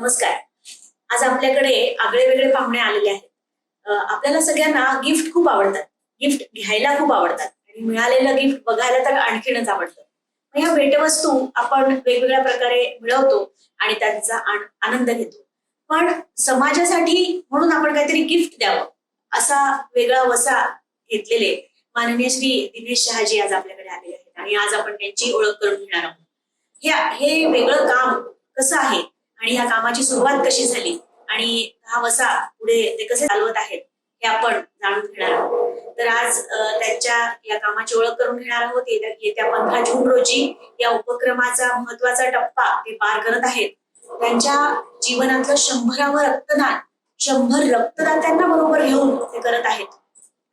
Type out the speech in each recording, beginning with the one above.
नमस्कार. आज आपल्याकडे आगळे वेगळे पाहुणे आलेले आहेत. आपल्याला सगळ्यांना गिफ्ट खूप आवडतात. गिफ्ट घ्यायला खूप आवडतात. आणि मिळालेलं गिफ्ट बघायला तर आणखीनच आवडतं. मग या भेटवस्तू आपण वेगवेगळ्या प्रकारे मिळवतो आणि त्यांचा आनंद घेतो. पण समाजासाठी म्हणून आपण काहीतरी गिफ्ट द्यावं असा वेगळा वसा घेतलेले माननीय श्री दिनेश शहाजी आज आपल्याकडे आलेले आहेत. आणि आज आपण त्यांची ओळख करून घेणार आहोत. हे हे वेगळं काम कसं आहे? आणि या कामाची सुरुवात कशी झाली? आणि हा वसा पुढे ते कसे चालवत आहेत हे आपण जाणून घेणार आहोत. तर आज त्यांच्या या कामाची ओळख करून घेणार आहोत. येत्या येत्या पंधरा जून रोजी या उपक्रमाचा महत्त्वाचा टप्पा ते पार करत आहेत. त्यांच्या जीवनातलं शंभरावं रक्तदान शंभर रक्तदात्यांना बरोबर घेऊन ते करत आहेत.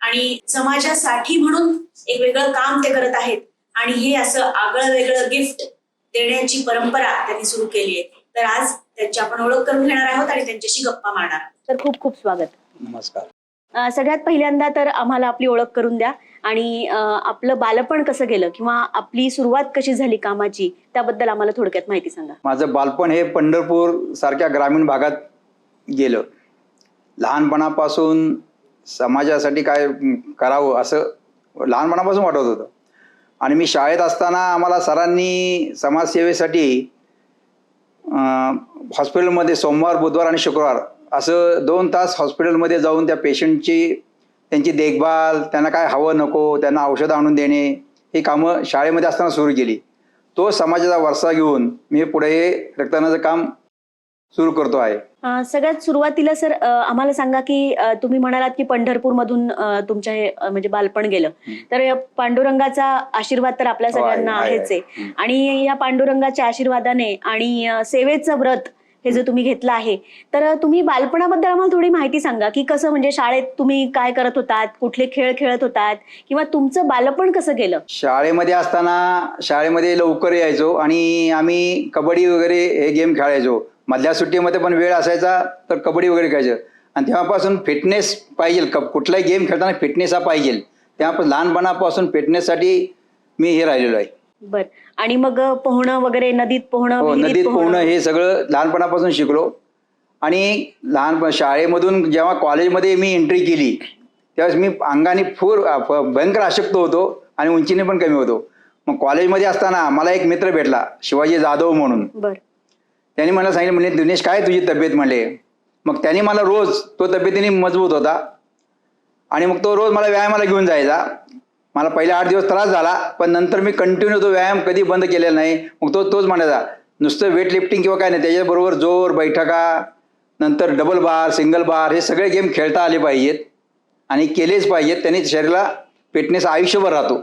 आणि समाजासाठी म्हणून एक वेगळं काम ते करत आहेत. आणि हे असं आगळं वेगळं गिफ्ट देण्याची परंपरा त्यांनी सुरू केली आहे. तर आज त्यांची आपण ओळख करून घेणार आहोत आणि त्यांच्याशी गप्पा मारणार आहोत. तर खूप खूप स्वागत. नमस्कार. सगळ्यात पहिल्यांदा तर आम्हाला आपली ओळख करून द्या आणि आपलं बालपण कसं गेलं किंवा आपली सुरुवात कशी झाली कामाची त्याबद्दल आम्हाला थोडक्यात माहिती सांगा. माझं बालपण हे पंढरपूर सारख्या ग्रामीण भागात गेलं. लहानपणापासून समाजासाठी काय करावं असं लहानपणापासून वाटत होतं. आणि मी शाळेत असताना आम्हाला सरांनी समाजसेवेसाठी हॉस्पिटलमध्ये सोमवार बुधवार आणि शुक्रवार असं दोन तास हॉस्पिटलमध्ये जाऊन त्या पेशंटची त्यांची देखभाल त्यांना काय हवं नको त्यांना औषधं आणून देणे ही कामं शाळेमध्ये असताना सुरू केली. तो समाजाचा वारसा घेऊन मी पुढे हे रक्तदानाचं काम सुरू करतो आहे. अं, सगळ्यात सुरुवातीला सर अं, आम्हाला सांगा की अं, तुम्ही म्हणालात की पंढरपूर मधून तुमच्या हे अं, म्हणजे बालपण गेलं. तर या पांडुरंगाचा आशीर्वाद तर आपल्या हो, आहे, सगळ्यांना आहे, आहेच आहे. हम्म. आणि या पांडुरंगाच्या आशीर्वादाने आणि अं, सेवेचं व्रत हे जे तुम्ही घेतलं आहे तर तुम्ही बालपणाबद्दल आम्हाला थोडी माहिती सांगा की कसं म्हणजे शाळेत तुम्ही काय करत होतात कुठले खेळ खेळत होतात किंवा तुमचं बालपण कसं गेलं? शाळेमध्ये असताना शाळेमध्ये लवकर यायचो आणि आम्ही कबड्डी वगैरे हे गेम खेळायचो. मधल्या सुट्टीमध्ये पण वेळ असायचा तर कबड्डी वगैरे खेळायचो. आणि तेव्हापासून फिटनेस पाहिजे क कुठलाही गेम खेळताना फिटनेस हा पाहिजे. तेव्हापासून लहानपणापासून फिटनेससाठी मी हे राहिलेलो आहे. बर. आणि मग पोहणं वगैरे नदीत पोहणं हो नदीत पोहणं? हे सगळं लहानपणापासून शिकलो. आणि लहानपण शाळेमधून जेव्हा कॉलेजमध्ये मी एंट्री केली त्यावेळेस मी अंगाने फूर भयंकर अशक्त होतो आणि उंचीने पण कमी होतो. मग कॉलेजमध्ये असताना मला एक मित्र भेटला शिवाजी जाधव म्हणून. बर. त्यांनी मला सांगितलं म्हणजे दिनेश काय तुझी तब्येत? म्हणले मग त्यांनी मला रोज तो तब्येतीने मजबूत होता. आणि मग तो रोज मला व्यायामाला घेऊन जायचा. मला पहिले आठ दिवस त्रास झाला पण नंतर मी कंटिन्यू तो व्यायाम कधी बंद केलेला नाही. मग तो तोच म्हणायचा नुसतं वेट लिफ्टिंग किंवा काय नाही त्याच्याबरोबर जोर बैठका नंतर डबल बार सिंगल बार हे सगळे गेम खेळता आले पाहिजेत आणि केलेच पाहिजेत. त्यांनी शरीराला फिटनेस आयुष्यभर राहतो.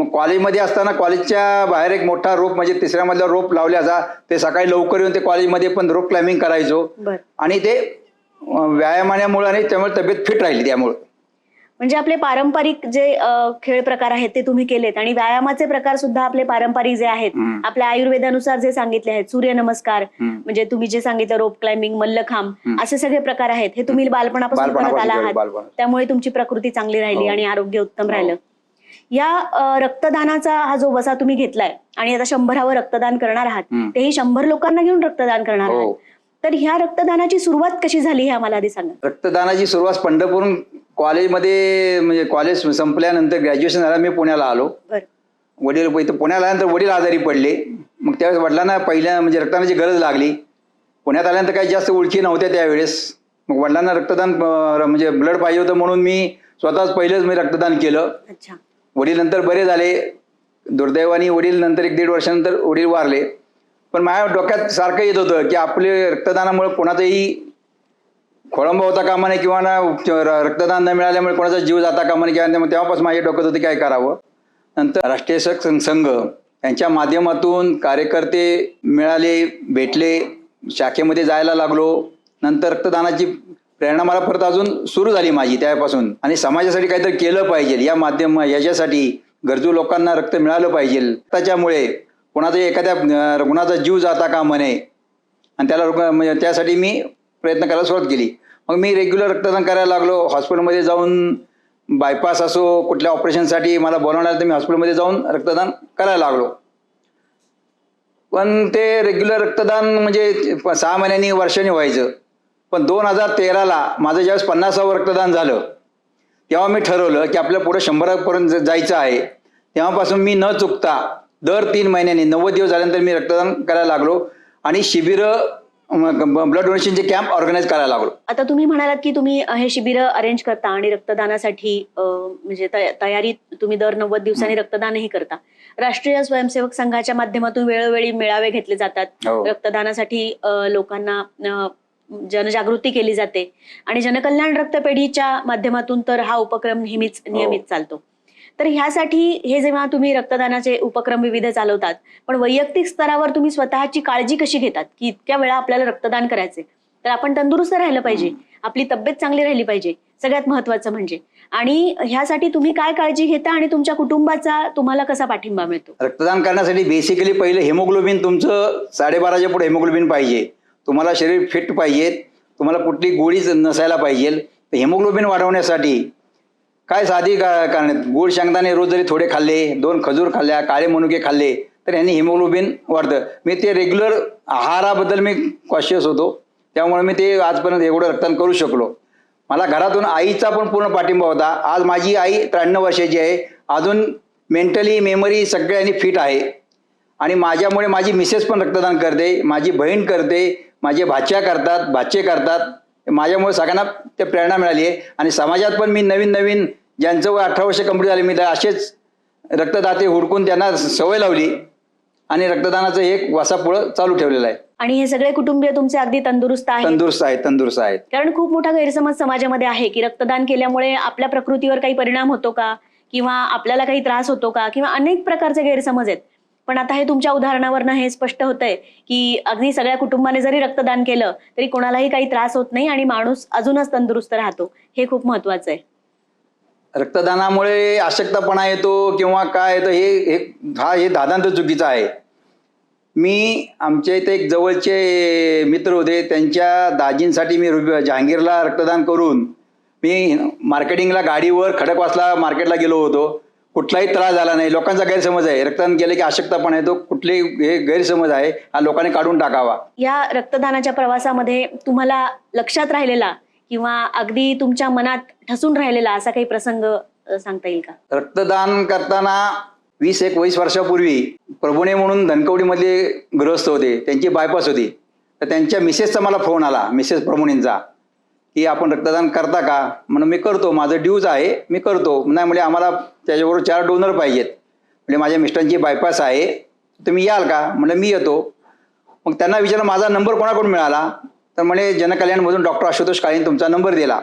मग कॉलेजमध्ये असताना कॉलेजच्या बाहेर एक मोठा रोप म्हणजे तिसऱ्या मधला रोप लावल्याचा ते सकाळी लवकर येऊन ते कॉलेजमध्ये पण रोप क्लाइम्बिंग करायचो आणि ते व्यायामामुळे आणि त्यामुळे तब्येत फिट राहिली त्यामुळे म्हणजे आपले पारंपरिक जे खेळ प्रकार आहेत ते तुम्ही केलेत आणि व्यायामाचे प्रकार सुद्धा आपले पारंपरिक जे आहेत. आपल्या आयुर्वेदानुसार जे सांगितले आहेत सूर्यनमस्कार. म्हणजे तुम्ही जे सांगितलं रोप क्लाइम्बिंग मल्लखांब. असे सगळे प्रकार आहेत हे तुम्ही बालपणापासून करत आला आहात. त्यामुळे तुमची प्रकृती चांगली राहिली हो. आणि आरोग्य उत्तम हो. राहिलं या रक्तदानाचा हा जो वसा तुम्ही घेतलाय आणि आता शंभरावं रक्तदान करणार आहात. तेही शंभर लोकांना घेऊन रक्तदान करणार हो. आहात तर ह्या रक्तदानाची सुरुवात कशी झाली हे आम्हाला आधी सांगा. रक्तदानाची सुरुवात पंढरपूरून कॉलेजमध्ये म्हणजे कॉलेज संपल्यानंतर ग्रॅज्युएशन झालं मी पुण्याला आलो. वडील इथं पुण्याला आल्यानंतर वडील आजारी पडले. मग त्यावेळेस वडिलांना पहिल्या म्हणजे रक्तदानाची गरज लागली. पुण्यात आल्यानंतर काही जास्त ओळखी नव्हत्या त्यावेळेस. मग वडिलांना रक्तदान म्हणजे ब्लड पाहिजे होतं म्हणून मी स्वतःच पहिलेच मी रक्तदान केलं. अच्छा. वडील नंतर बरे झाले. दुर्दैवाने वडील नंतर एक दीड वर्षानंतर वडील वारले. पण माझ्या डोक्यात सारखं येत होतं की आपले रक्तदानामुळे कोणाचाही खोळंबा होता कामा नये किंवा ना रक्तदान न मिळाल्यामुळे कोणाचा जीव जाता कामा नये किंवा तेव्हापासून माझ्या डोक्यात होतं काय करावं. नंतर राष्ट्रीय सक- संघ यांच्या माध्यमातून कार्यकर्ते मिळाले भेटले शाखेमध्ये जायला लागलो. नंतर रक्तदानाची प्रेरणा मला परत अजून सुरू झाली माझी त्यापासून. आणि समाजासाठी काहीतरी केलं पाहिजे. या माध्यम याच्यासाठी गरजू लोकांना रक्त मिळालं पाहिजे. त्याच्यामुळे कोणाचा एखाद्या रुग्णाचा जीव जाता का नये. आणि त्याला रुग्ण म्हणजे त्यासाठी मी प्रयत्न करायला सुरुवात केली. मग मी रेग्युलर रक्तदान करायला लागलो. हॉस्पिटलमध्ये जाऊन बायपास असो कुठल्या ऑपरेशनसाठी मला बोलवणार तर मी हॉस्पिटलमध्ये जाऊन रक्तदान करायला लागलो. पण ते रेग्युलर रक्तदान म्हणजे प- सहा महिन्यांनी वर्षाने व्हायचं. पण दोन हजार तेराला माझं ज्यावेळेस पन्नासावं रक्तदान झालं तेव्हा मी ठरवलं की आपल्या पुढे शंभरापर्यंत जायचं आहे. तेव्हापासून मी न चुकता दर तीन महिन्यांनी नव्वद दिवस झाल्यानंतर मी रक्तदान करायला लागलो आणि शिबिरं ब्लड डोनेशनचे कॅम्प ऑर्गनाईज करायला लागलो. आता तुम्ही म्हणालात की तुम्ही हे शिबिर अरेंज करता आणि रक्तदानासाठी म्हणजे तय- तयारी तुम्ही दर नव्वद दिवसांनी रक्तदानही करता. राष्ट्रीय स्वयंसेवक संघाच्या माध्यमातून वेळोवेळी मेळावे घेतले जातात. हो. रक्तदानासाठी लोकांना जनजागृती केली जाते. आणि जनकल्याण रक्तपेढीच्या माध्यमातून तर हा उपक्रम नेहमीच नियमित चालतो. तर ह्यासाठी हे जेव्हा तुम्ही रक्तदानाचे उपक्रम विविध चालवतात पण वैयक्तिक स्तरावर तुम्ही स्वतःची काळजी कशी घेतात? की इतक्या वेळा आपल्याला रक्तदान करायचे तर आपण तंदुरुस्त राहिलं पाहिजे. आपली तब्येत चांगली राहिली पाहिजे. सगळ्यात महत्वाचं म्हणजे. आणि ह्यासाठी तुम्ही काय काळजी घेता आणि तुमच्या कुटुंबाचा तुम्हाला कसा पाठिंबा मिळतो? रक्तदान करण्यासाठी बेसिकली पहिलं हेमोग्लोबिन तुमचं साडेबाराच्या पुढे हेमोग्लोबिन पाहिजे. तुम्हाला शरीर फिट पाहिजे तुम्हाला कुठली गोळीच नसायला पाहिजे. तर हेमोग्लोबिन वाढवण्यासाठी काय साधी का- कारण आहेत. गोड शेंगदाणे रोज जरी थोडे खाल्ले दोन खजूर खाल्ल्या काळे मनुके खाल्ले तर यांनी हिमोग्लोबिन वाढतं. मी ते रेग्युलर आहाराबद्दल मी कॉशियस होतो. त्यामुळे मी ते आजपर्यंत एवढं रक्तदान करू शकलो. मला घरातून आईचा पण पूर्ण पाठिंबा होता. आज माझी आई त्र्याण्णव वर्षाची आहे. अजून मेंटली मेमरी सगळ्यांनी फिट आहे. आणि माझ्यामुळे माझी मिसेस पण रक्तदान करते माझी बहीण करते माझे भाच्या करतात भाचे करतात. माझ्यामुळे सगळ्यांना ते प्रेरणा मिळाली आहे. आणि समाजात पण मी नवीन नवीन ज्यांचं वय अठरा वर्ष कंप्लीट झाले मी तर असेच रक्तदाते हुडकून त्यांना सवय लावली. आणि रक्तदानाचं एक वसापुळं चालू ठेवलेलं आहे. आणि हे सगळे कुटुंबीय तुमचे अगदी तंदुरुस्त आहेत? तंदुरुस्त आहेत तंदुरुस्त आहेत. कारण खूप मोठा गैरसमज समाजामध्ये आहे की रक्तदान केल्यामुळे आपल्या प्रकृतीवर काही परिणाम होतो का? किंवा आपल्याला काही त्रास होतो का? किंवा अनेक प्रकारचे गैरसमज आहेत. पण आता हे तुमच्या उदाहरणावरनं हे स्पष्ट होतंय की अगदी सगळ्या कुटुंबाने जरी रक्तदान केलं तरी कोणालाही काही त्रास होत नाही आणि माणूस अजूनच तंदुरुस्त राहतो. हे खूप महत्वाचं आहे. रक्तदानामुळे अशक्तपणा येतो किंवा काय येतं हे हे हा हे दादांत चुकीचं आहे. मी आमच्या इथे एक जवळचे मित्र होते त्यांच्या दाजींसाठी मी जहांगीरला रक्तदान करून मी मार्केटिंगला गाडीवर खडकवासला मार्केटला गेलो होतो. कुठलाही त्रास झाला नाही. लोकांचा गैरसमज आहे. रक्तदान केलं की अशक्तपणा येतो. कुठले हे गैरसमज आहे हा लोकांनी काढून टाकावा. या रक्तदानाच्या प्रवासामध्ये तुम्हाला लक्षात राहिलेला किंवा अगदी तुमच्या मनात ठसून राहिलेला असा काही प्रसंग अ, सांगता येईल का? रक्तदान करताना वीस एक वीस वर्षापूर्वी प्रभुणे म्हणून धनकवडीमधले गृहस्थ होते. त्यांची बायपास होती. तर त्यांच्या मिसेसचा मला फोन आला. मिसेस प्रभुणेंचा की आपण रक्तदान करता का? म्हणून मी करतो. माझं ड्यूज आहे मी करतो. नाही म्हणजे आम्हाला त्याच्याबरोबर चार डोनर पाहिजेत. म्हणजे माझ्या मिस्टरांची बायपास आहे. तुम्ही याल का? म्हणजे मी येतो. मग त्यांना विचारलं माझा नंबर कोणाकडून मिळाला? तर म्हणे जनकल्याणमधून डॉक्टर आशुतोष काळेने तुमचा नंबर दिला.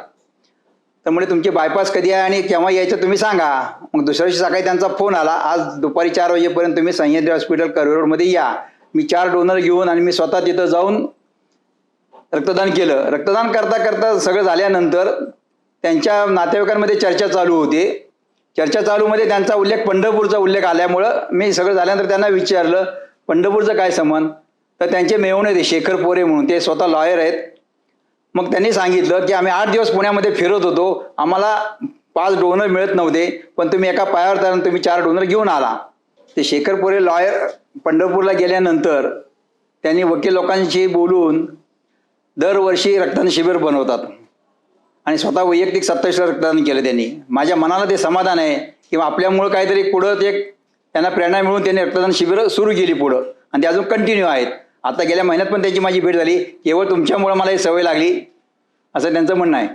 तर म्हणजे तुमची बायपास कधी आहे आणि केव्हा यायचं तुम्ही सांगा. मग दुसऱ्या दिवशी सकाळी त्यांचा फोन आला. आज दुपारी चार वाजेपर्यंत तुम्ही सह्याद्री हॉस्पिटल करवीरोडमध्ये या. मी चार डोनर घेऊन आणि मी स्वतः तिथं जाऊन रक्तदान केलं. रक्तदान करता करता सगळं झाल्यानंतर त्यांच्या नातेवाईकांमध्ये चर्चा चालू होती. चर्चा चालूमध्ये त्यांचा उल्लेख पंढरपूरचा उल्लेख आल्यामुळं मी सगळं झाल्यानंतर त्यांना विचारलं पंढरपूरचं काय संबंध तर त्यांचे मेवणे ते शेखर पोरे म्हणून ते स्वतः लॉयर आहेत. मग त्यांनी सांगितलं की आम्ही आठ दिवस पुण्यामध्ये फिरत होतो. आम्हाला पाच डोनर मिळत नव्हते पण तुम्ही एका पायावर तर तुम्ही चार डोनर घेऊन आला. ते शेखर पोरे लॉयर पंढरपूरला गेल्यानंतर त्यांनी वकील लोकांशी बोलून दरवर्षी रक्तदान शिबिर बनवतात. आणि स्वतः वैयक्तिक सत्तावीस रक्तदान केलं त्यांनी. माझ्या मनाला ते समाधान आहे. किंवा आपल्यामुळं काहीतरी पुढं ते त्यांना प्रेरणा मिळून त्यांनी रक्तदान शिबिरं सुरू केली पुढं. आणि ते अजून कंटिन्यू आहेत. आता गेल्या महिन्यात पण त्यांची माझी भेट झाली. केवळ तुमच्यामुळं मला ही सवय लागली. असं त्यांचं म्हणणं आहे.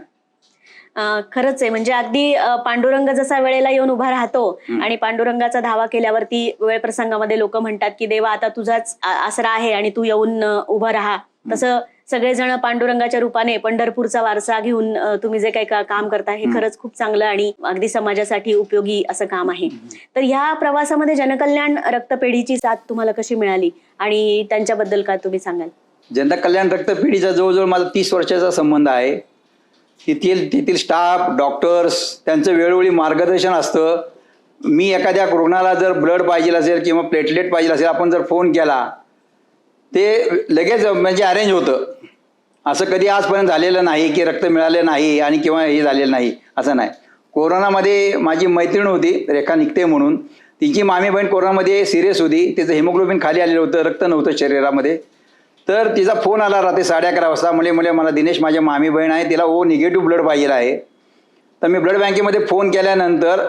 खरंच आहे. म्हणजे अगदी पांडुरंग जसा वेळेला येऊन उभा राहतो आणि पांडुरंगाचा धावा केल्यावरती वेळ प्रसंगामध्ये लोक म्हणतात की देवा आता तुझाच आसरा आहे आणि तू येऊन उभं राहा. तसं सगळेजण पांडुरंगाच्या रूपाने पंढरपूरचा वारसा घेऊन तुम्ही जे काही का- काम करता हे खरंच खूप चांगलं आणि अगदी समाजासाठी उपयोगी असं काम आहे. तर ह्या प्रवासामध्ये जनकल्याण रक्तपेढीची साथ तुम्हाला कशी मिळाली? आणि त्यांच्याबद्दल का तुम्ही सांगाल? जनता कल्याण रक्तपेढीचा जवळजवळ माझा तीस वर्षाचा संबंध आहे. तेथील तेथील स्टाफ डॉक्टर्स त्यांचं वेळोवेळी मार्गदर्शन असतं. मी एखाद्या रुग्णाला जर ब्लड पाहिजे असेल किंवा प्लेटलेट पाहिजे असेल आपण जर फोन केला ते लगेच म्हणजे अरेंज होतं. असं कधी आजपर्यंत झालेलं नाही की रक्त मिळालं नाही आणि किंवा हे झालेलं नाही असं नाही. कोरोनामध्ये माझी मैत्रीण होती रेखा निघते म्हणून. तिची मामी बहीण कोरोनामध्ये सिरियस होती. तिचं हिमोग्लोबिन खाली आलेलं होतं रक्त नव्हतं शरीरामध्ये. तर तिचा फोन आला रात्री साडे अकरा वाजता. मुले मुले मला दिनेश माझ्या मामी बहीण आहे. तिला ओ निगेटिव्ह ब्लड पाहिजे आहे. तर मी ब्लड बँकेमध्ये फोन केल्यानंतर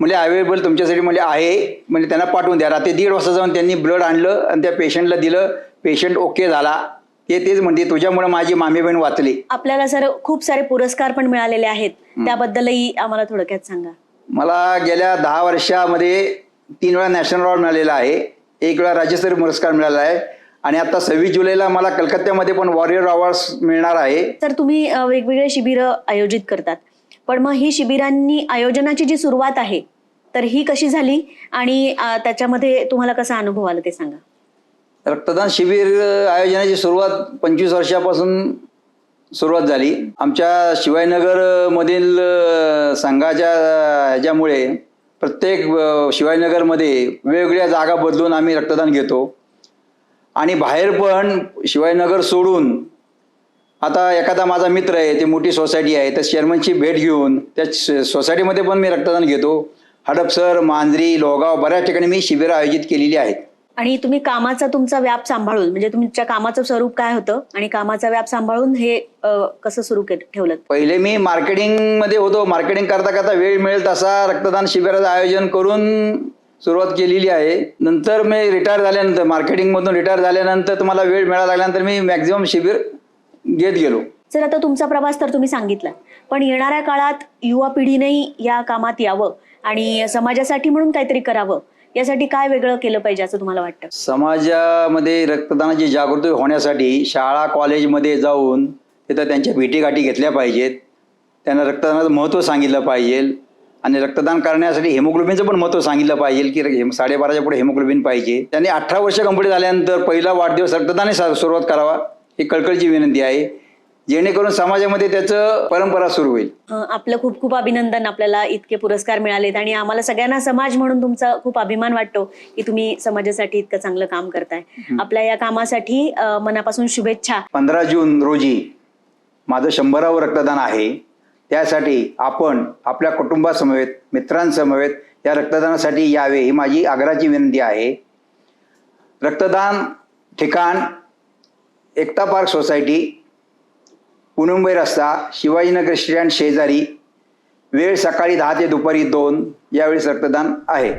म्हणजे अवेलेबल तुमच्यासाठी म्हणजे आहे. म्हणजे त्यांना पाठवून द्या. रात्री दीड वाजता जाऊन त्यांनी ब्लड आणलं आणि त्या पेशंटला दिलं. पेशंट ओके झाला. ते तेच म्हणते तुझ्यामुळे माझी मामी बहीण वाचली. आपल्याला सर खूप सारे पुरस्कार पण मिळालेले आहेत. त्याबद्दलही आम्हाला थोडक्यात सांगा. मला गेल्या दहा वर्षामध्ये तीन वेळा नॅशनल अवॉर्ड मिळालेला आहे. एक वेळा राज्यस्तरीय पुरस्कार मिळाला आहे. आणि आता सव्वीस जुलैला मला कलकत्त्यामध्ये पण वॉरियर अवॉर्ड्स मिळणार आहे. तर तुम्ही अ, वेगवेगळे शिबिरं आयोजित करतात. पण मग ही शिबिरांनी आयोजनाची जी सुरुवात आहे तर ही कशी झाली? आणि अ, त्याच्यामध्ये तुम्हाला कसा अनुभव आला ते सांगा. रक्तदान शिबिर आयोजनाची सुरुवात पंचवीस वर्षापासून सुरुवात झाली. आमच्या शिवायनगरमधील संघाच्या ह्याच्यामुळे प्रत्येक शिवायनगरमध्ये वेगवेगळ्या जागा बदलून आम्ही रक्तदान घेतो. आणि बाहेर पण शिवायनगर सोडून आता एखादा माझा मित्र आहे ती मोठी सोसायटी आहे त्या चेअरमनची भेट घेऊन त्या सोसायटीमध्ये पण मी रक्तदान घेतो. हडपसर मांजरी लोहगाव बऱ्याच ठिकाणी मी शिबिरं आयोजित केलेली आहेत. आणि तुम्ही कामाचा तुमचा व्याप सांभाळून म्हणजे तुमच्या कामाचं स्वरूप काय होतं आणि कामाचा व्याप सांभाळून हे अ, कसं सुरू ठेवलं पहिले मी मार्केटिंगमध्ये होतो. मार्केटिंग करता करता वेळ मिळेल तसा रक्तदान शिबिराचं आयोजन करून सुरुवात केलेली आहे. नंतर मी रिटायर झाल्यानंतर मार्केटिंगमधून रिटायर झाल्यानंतर तुम्हाला वेळ मिळायला लागल्यानंतर मी मॅक्झिमम शिबिर घेत गेलो. सर आता तुमचा प्रवास तर तुम्ही सांगितला पण येणाऱ्या काळात युवा पिढीनेही या कामात यावं आणि समाजासाठी म्हणून काहीतरी करावं. यासाठी काय वेगळं केलं पाहिजे असं तुम्हाला वाटतं? समाजामध्ये रक्तदानाची जागृती होण्यासाठी शाळा कॉलेजमध्ये जाऊन तिथं त्यांच्या भेटीगाठी घेतल्या पाहिजेत. त्यांना रक्तदानाचं महत्त्व सांगितलं पाहिजे. आणि रक्तदान करण्यासाठी हेमोग्लोबिनचं पण महत्त्व सांगितलं पाहिजे की साडेबाराच्या पुढे हेमोग्लोबिन पाहिजे. त्यांनी अठरा वर्ष कंप्लीट झाल्यानंतर पहिला वाढदिवस रक्तदानाने सा- सुरुवात करावा ही कळकळीची विनंती आहे. जेणेकरून समाजामध्ये त्याचं परंपरा सुरू होईल. आपलं खूप खूप अभिनंदन. आपल्याला इतके पुरस्कार मिळालेत आणि आम्हाला सगळ्यांना समाज म्हणून तुमचा खूप अभिमान वाटतो की तुम्ही समाजासाठी इतकं चांगलं काम करताय. आपल्या या कामासाठी मनापासून शुभेच्छा. पंधरा जून रोजी माझं शंभरावं रक्तदान आहे. त्यासाठी आपण आपल्या कुटुंबासमवेत मित्रांसमवेत या रक्तदानासाठी यावे ही माझी आग्रहाची विनंती आहे. रक्तदान ठिकाण एकता पार्क सोसायटी पुनंबई रस्ता शिवाजीनगर स्टँड शेजारी वेळ सकाळी दहा ते दुपारी दोन यावेळेस रक्तदान आहे.